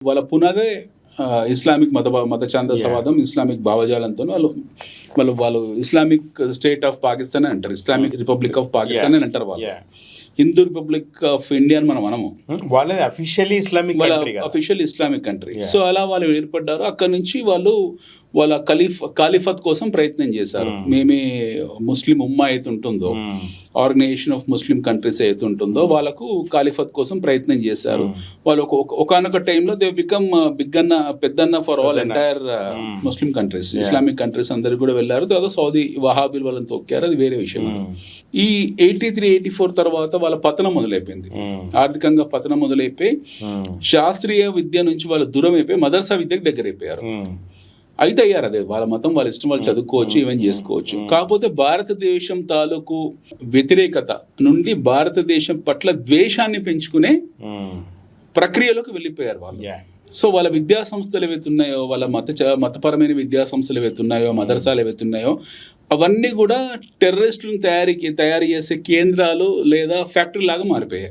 వాళ్ళ పునాదే ఇస్లామిక్ మత మత ఛాందసవాదం ఇస్లామిక్ భావజాలంతో వాళ్ళు వాళ్ళు వాళ్ళు ఇస్లామిక్ స్టేట్ ఆఫ్ పాకిస్తాన్ అని అంటారు. ఇస్లామిక్ రిపబ్లిక్ ఆఫ్ పాకిస్తాన్ అని అంటారు వాళ్ళు. హిందూ రిపబ్లిక్ ఆఫ్ ఇండియా అని మనం అనము. Hmm? అఫీషియల్లీ ఇస్లామిక్ వాళ్ళ కంట్రీ కదా. అఫీషియల్ ఇస్లామిక్ కంట్రీ సో అలా వాళ్ళు ఏర్పడ్డారు. అక్కడ నుంచి వాళ్ళు వాళ్ళ ఖలీఫ్ ఖాలిఫత్ కోసం ప్రయత్నం చేశారు. మేమే ముస్లిం ఉమ్మా అయితే ఉంటుందో Hmm. Organisation of Muslim countries అయితే ఉంటుందో వాళ్ళకు ఖాలిఫత్ కోసం ప్రయత్నం చేశారు. వాళ్ళు ఒక ఒకనొక టైంలో దే బికమ్ బిగ్ అన్న పెద్దన్న. For all entire Muslim countries Islamic countries అందరికి కూడా వెళ్ళారు తర్వాత సౌదీ వహాబీల్ వాళ్ళని తొక్కారు అది వేరే విషయం ఈ ఎయిటీ త్రీ ఎయిటీ ఫోర్ తర్వాత వాళ్ళ పతనం మొదలైపోయింది. ఆర్థికంగా పతనం మొదలైపోయి. శాస్త్రీయ విద్య నుంచి వాళ్ళు దూరం అయిపోయి మదర్సా విద్యకు దగ్గర అయిపోయారు. అయితే అయ్యారు అదే వాళ్ళ మతం వాళ్ళ ఇష్టం వాళ్ళు చదువుకోవచ్చు ఈవెన్ చేసుకోవచ్చు కాకపోతే భారతదేశం తాలూకు వ్యతిరేకత నుండి భారతదేశం పట్ల ద్వేషాన్ని పెంచుకునే. ప్రక్రియలోకి వెళ్ళిపోయారు వాళ్ళు. సో వాళ్ళ విద్యా సంస్థలు ఏవైతున్నాయో వాళ్ళ మత చ- మతపరమైన విద్యా సంస్థలు ఏవైతున్నాయో మదర్సాలు ఏవైతున్నాయో అవన్నీ కూడా టెర్రరిస్టులను తయారీకి తయారు చేసే కేంద్రాలు లేదా ఫ్యాక్టరీ లాగా మారిపోయాయి.